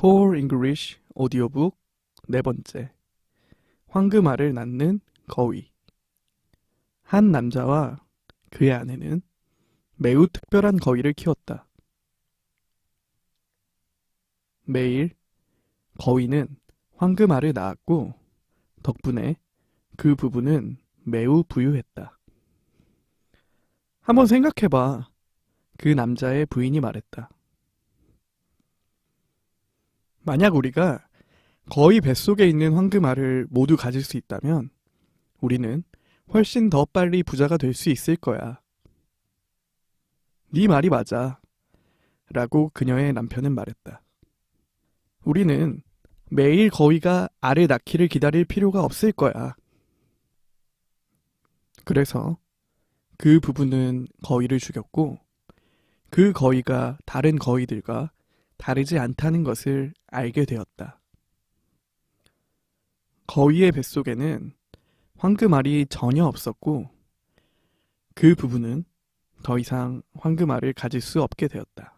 English 오디오북 네 번째. 황금알을 낳는 거위. 한 남자와 그의 아내는 매우 특별한 거위를 키웠다. 매일 거위는 황금알을 낳았고 덕분에 그 부부는 매우 부유했다. 한번 생각해봐. 그 남자의 부인이 말했다. 만약 우리가 거의 뱃속에 있는 황금알을 모두 가질 수 있다면 우리는 훨씬 더 빨리 부자가 될 수 있을 거야. 네 말이 맞아. 라고 그녀의 남편은 말했다. 우리는 매일 거위가 알을 낳기를 기다릴 필요가 없을 거야. 그래서 그 부부는 거위를 죽였고 그 거위가 다른 거위들과 다르지 않다는 것을 알게 되었다. 거위의 뱃속에는 황금알이 전혀 없었고 그 부부는 더 이상 황금알을 가질 수 없게 되었다.